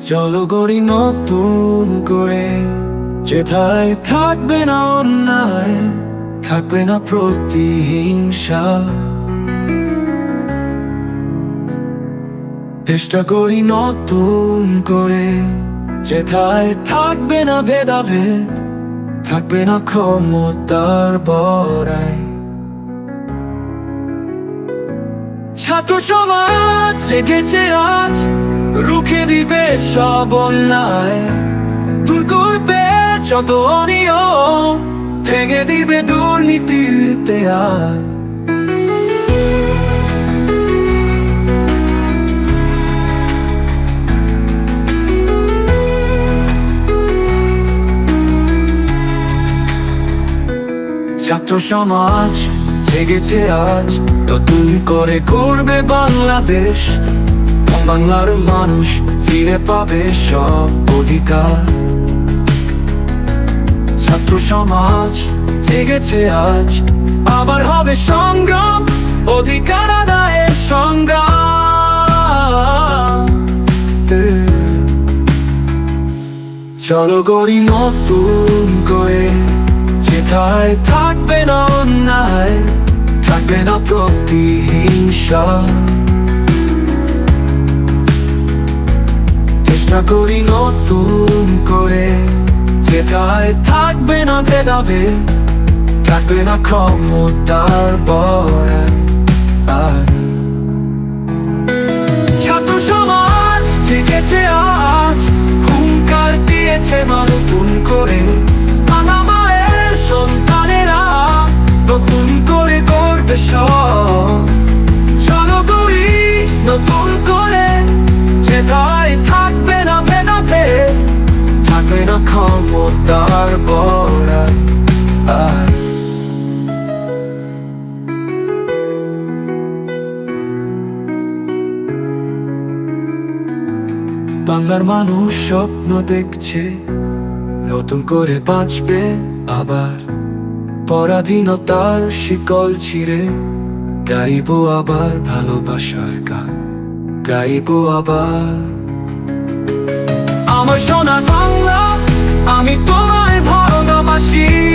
চলো গড়ি নতুন করে। যেথায় থাকবে না অন্যায়, থাকবে না প্রতিহিংসা। চেষ্টা করি নতুন করে। যেথায় থাকবে না ভেদাভেদ, থাকবে না ক্ষমতার বড়াই। ছাত্র সমাজ জেগেছে আজ রুখে দিবে সব অন্যায়। দূর করবে যত অনিয়ম, ভেঙে দিবে দুর্নীতিতে আর ছাত্র সমাজ জেগেছে আজ, নতুন করে করবে বাংলাদেশ। বাংলার মানুষ ফিরে পাবে সব অধিকার ছাত্র সমাজ জেগেছে আজ আবার হবে সংগ্রাম অধিকার আদায়ের সংগ্রাম চলো গড়ি নতুন করে যেথায় থাকবে না অন্যায় থাকবে না প্রতিহিংসা চেষ্টা করি নতুন করে। যেথায় থাকবে না ভেদাভেদ, থাকবে না ক্ষমতার বড়াই ছাত্র সমাজ জেগেছে আজ, হুঙ্কার দিয়েছে নতুন করে। সন্তানেরা নতুন করে করবে সব। চলো করি নতুন করে। বাংলার মানুষ স্বপ্ন দেখছে, নতুন করে বাঁচবে আবার। পরাধীনতার শিকল ছিঁড়ে গাইবো আবার ভালোবাসার গান, গাইবো আবার। আমার সোনা বাংলা, আমি তোমায় ভালোবাসি।